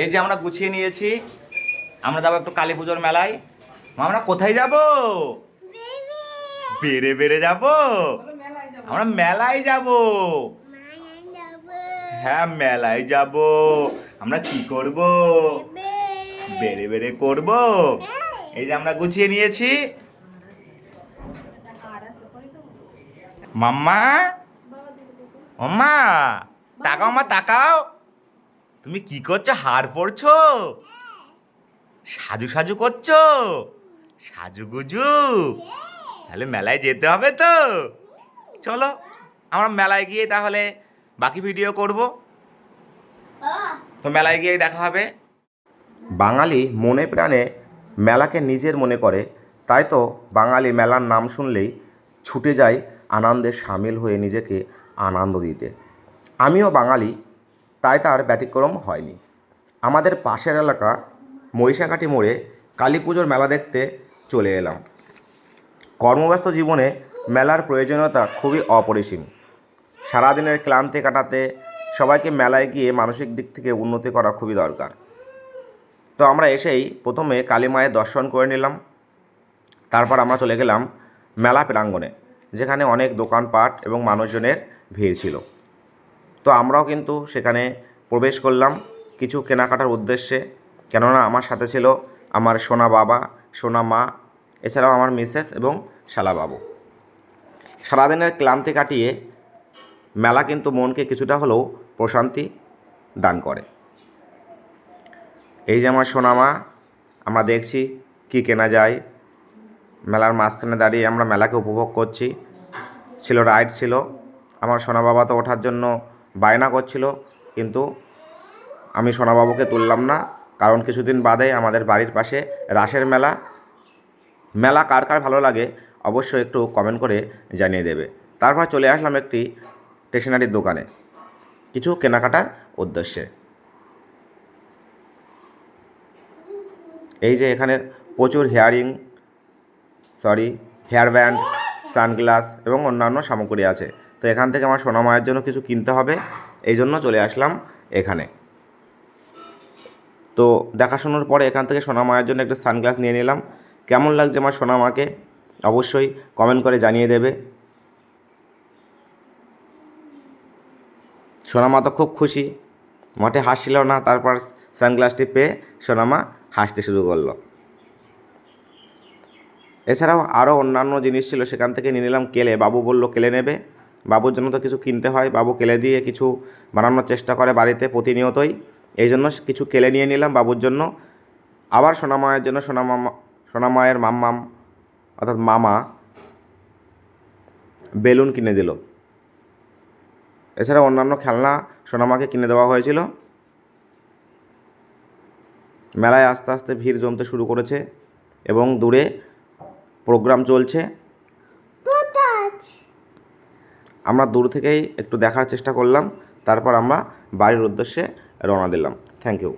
এই যে আমরা গুছিয়ে নিয়েছি, আমরা যাব একটু কালী পুজোর মেলায়। আমরা কোথায় যাব? বেড়ে বেড়ে যাব? আমরা মেলায় যাব। হ্যাঁ মেলায় যাব। আমরা কি করব? বেড়ে বেড়ে করব। এই যে আমরা গুছিয়ে নিয়েছি। মাম্মা? মাম্মা তাকাও মা, তাকাও। তুমি কি করছ? হার পড়ছো সাজু সাজু করছ? সাজুগুজু তাহলে মেলায় যেতে হবে তো? চলো, আমরা মেলায় গিয়ে তাহলে বাকি ভিডিও করব। তো মেলায় গিয়ে দেখা হবে। বাঙালি মনে প্রাণে মেলাকে নিজের মনে করে। তাই তো বাঙালি মেলার নাম শুনলেই ছুটে যায় আনন্দে সামিল হয়ে নিজেকে আনন্দ দিতে। আমিও বাঙালি তাই তার ব্যতিক্রম হয়নি। আমাদের পাশের এলাকা মহিষাকাঠি মোড়ে কালী পুজোর মেলা দেখতে চলে এলাম। কর্মব্যস্ত জীবনে মেলার প্রয়োজনীয়তা খুবই অপরিসীম। সারাদিনের ক্লান্তি কাটাতে সবাইকে মেলায় গিয়ে মানসিক দিক থেকে উন্নতি করা খুবই দরকার। তো আমরা এসেই প্রথমে কালী মায়ের দর্শন করে নিলাম। তারপর আমরা চলে গেলাম মেলা প্রাঙ্গণে, যেখানে অনেক দোকানপাট এবং মানুষজনের ভিড় ছিল। তো আমরাও কিন্তু সেখানে প্রবেশ করলাম কিছু কেনাকাটার উদ্দেশ্যে। কেননা আমার সাথে ছিল আমার সোনা বাবা, সোনা মা, এছাড়াও আমার মিসেস এবং শালা বাবু সারাদিনের ক্লান্তি কাটিয়ে মেলা কিন্তু মনকে কিছুটা হলেও প্রশান্তি দান করে। এই যে আমার সোনামা আমরা দেখছি কি কেনা যায়। মেলার মাঝখানে দাঁড়িয়ে আমরা মেলাকে উপভোগ করছি। ছিল রাইড ছিল। আমার সোনা বাবা তো ওঠার জন্য বায়না করছিল, কিন্তু আমি সোনাবাবুকে তুললাম না। কারণ কিছুদিন বাদে আমাদের বাড়ির পাশে রাসের মেলা। মেলা কার কার ভালো লাগে অবশ্যই একটু কমেন্ট করে জানিয়ে দেবে। তারপর চলে আসলাম একটি স্টেশনারির দোকানে, কিছু কেনাকাটার উদ্দেশ্যে। এই যে এখানে প্রচুর hearing sorry hair band sunglass এবং অন্যান্য সামগ্রী আছে। এখান থেকে আমার সোনা মায়ের জন্য কিছু কিনতে হবে। এই জন্য চলে আসলাম এখানে। তো দেখাশোনার পরে এখান থেকে সোনা মায়ের জন্য একটা সানগ্লাস নিয়ে নিলাম। কেমন লাগছে আমার সোনা মাকে? অবশ্যই কমেন্ট করে জানিয়ে দেবে। সোনামা তো খুব খুশি। মাঠে হাসছিল না, তারপর সানগ্লাসটি পেয়ে সোনামা হাসতে শুরু করল। এছাড়াও আরও অন্যান্য জিনিস ছিল, সেখান থেকে নিয়ে নিলাম কেলে। বাবু বলল, কেলে নেবে? বাবুর জন্য তো কিছু কিনতে হয়, বাবু কেলে দিয়ে কিছু বানানোর চেষ্টা করে বাড়িতে প্রতিনিয়তই। এই জন্য কিছু কেলে নিয়ে নিলাম বাবুর জন্য। আবার সোনামায়ের জন্য সোনামামা, সোনামায়ের মাম্মাম, অর্থাৎ মামা, বেলুন কিনে দিল। এছাড়া অন্যান্য খেলনা সোনামাকে কিনে দেওয়া হয়েছিল। মেলায় আস্তে আস্তে ভিড় জমতে শুরু করেছে এবং দূরে প্রোগ্রাম চলছে। আমরা দূর থেকেই একটু দেখার চেষ্টা করলাম, তারপর আমরা বাড়ির উদ্দেশ্যে রওনা দিলাম। Thank you